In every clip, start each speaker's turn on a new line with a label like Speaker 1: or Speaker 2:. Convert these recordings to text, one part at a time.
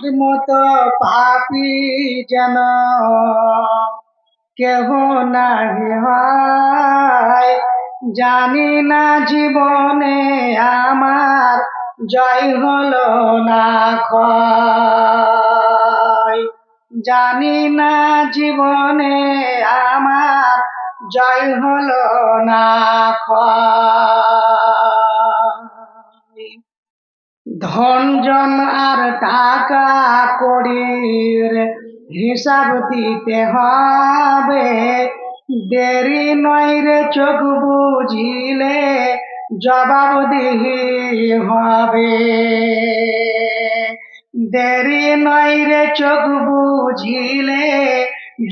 Speaker 1: আমার মতো পাপি যেন কেহ হয়। জানি না জীবনে আমার জয় হলো না ক্ষয়। জানি না জীবনে আমার জয় হলো না ক্ষয়। ধন, জন আর টাকা কড়ির হিসাব দিতে হবে। দেরি নয় রে চোখ বুঝিলে জবাব দিহি হবে। দেরি নয় রে চোখ বুঝিলে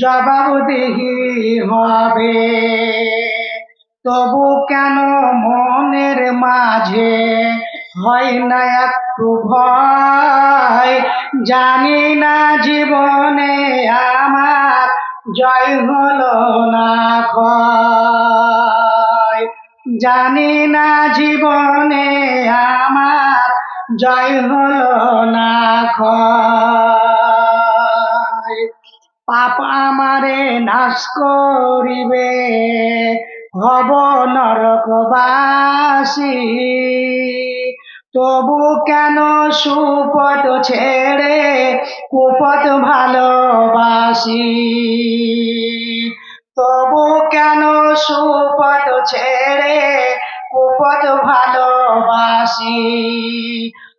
Speaker 1: জবাব দিহি হবে। তবু কেন মনের মাঝে হয় না একটু ভয়। জানি না জীবনে আমার জয় হলো না জানি না জীবনে আমার জয় হলো না পাপ আমারে নাশ করিবে, হব নরকবাসী। তবু কেন সুপথ ছেড়ে কুপথ ভালোবাসি? তবু কেন সুপথ ছেড়ে কুপথ ভালোবাসি?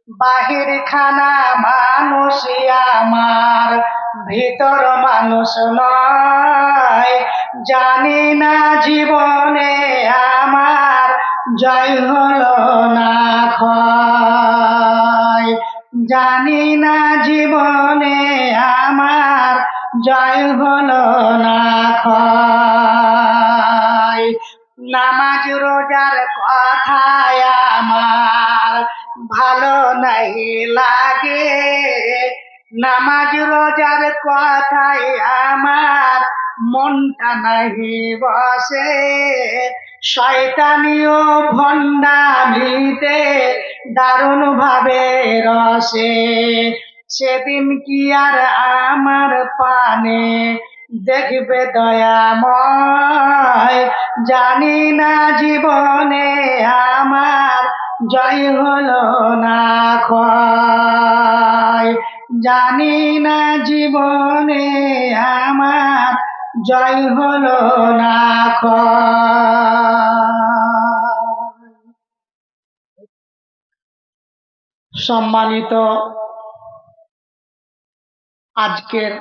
Speaker 1: বাহির খানা মানুষ আমার, ভিতর মানুষ নয়। জানি না জীবনে আমার জয় হল না। জানি না জীবনে আমার জয় হলো না ক্ষয়। নামাজ, রোজার কথায় আমার ভালো নাই লাগে। নামাজ, রোজার কথায় আমার মনটা নাহি বসে। শয়তানিও ভণ্ডামিতে দারুণ ভাবে রসে। সেদিন কি আর আমার পানে দেখবে দয়াময়? জানি না জীবনে আমার জয় হলো না ক্ষয়। জানি না জীবনে আমার জয় হলো না সম্মানিত আজকের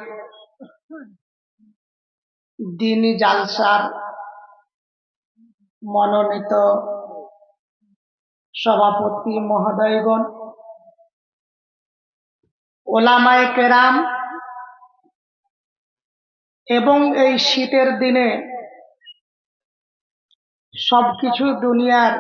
Speaker 1: দিনী জালসার মনোনীত সভাপতি মহোদয়গণ ওলামায় কেরাম এবং এই শীতের দিনে সবকিছু দুনিয়ার